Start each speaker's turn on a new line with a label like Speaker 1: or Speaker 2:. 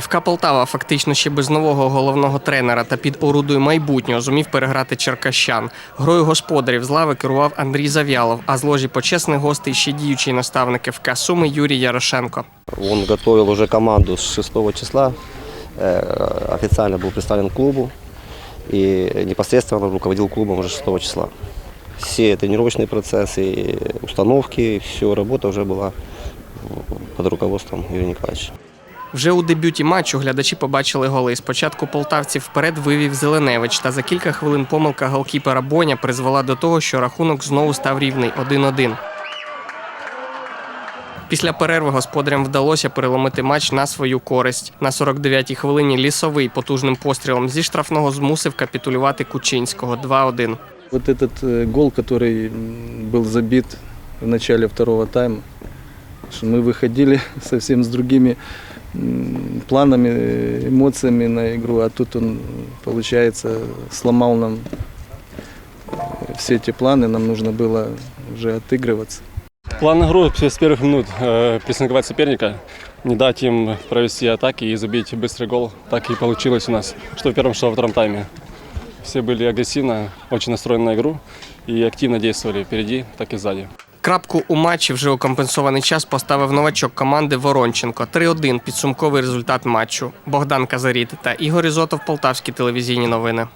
Speaker 1: ФК Полтава фактично ще без нового головного тренера та під орудою майбутнього зумів переграти черкащан. Грою господарів з лави керував Андрій Зав'ялов, а з ложі почесних гостей ще діючий наставник ФК Суми Юрій Ярошенко.
Speaker 2: Он готовил уже команду с 6 числа, э, официально был представлен клубу и непосредственно руководил клубом уже 6 числа. Все тренировочные процессы, установки, все работа уже была под руководством Юрия Николаевича.
Speaker 1: Вже у дебюті матчу глядачі побачили голи. Спочатку полтавців вперед вивів Зеленевич, та за кілька хвилин помилка голкіпера Боня призвела до того, що рахунок знову став рівний 1-1. Після перерви господарям вдалося переломити матч на свою користь. На 49-й хвилині лісовий потужним пострілом зі штрафного змусив капітулювати Кучинського 2-1.
Speaker 3: Вот этот э, гол, который м, был забит в начале второго тайма, что мы выходили совсем с другими м, планами, эмоциями на игру, а тут он, получается, сломал нам э, все эти планы, нам нужно было уже отыгрываться.
Speaker 4: План игры с первых минут э, прессинговать соперника, не дать им провести атаки и забить быстрый гол. Так и получилось у нас, что в первом, что во втором тайме. Все были агрессивно, очень настроены на игру и активно действовали впереди, так и сзади.
Speaker 1: Крапку у матчі вже у компенсований час поставив новачок команди Воронченко. 3-1 підсумковий результат матчу. Богдан Казаріт та Ігор Ізотов, Полтавські телевізійні новини.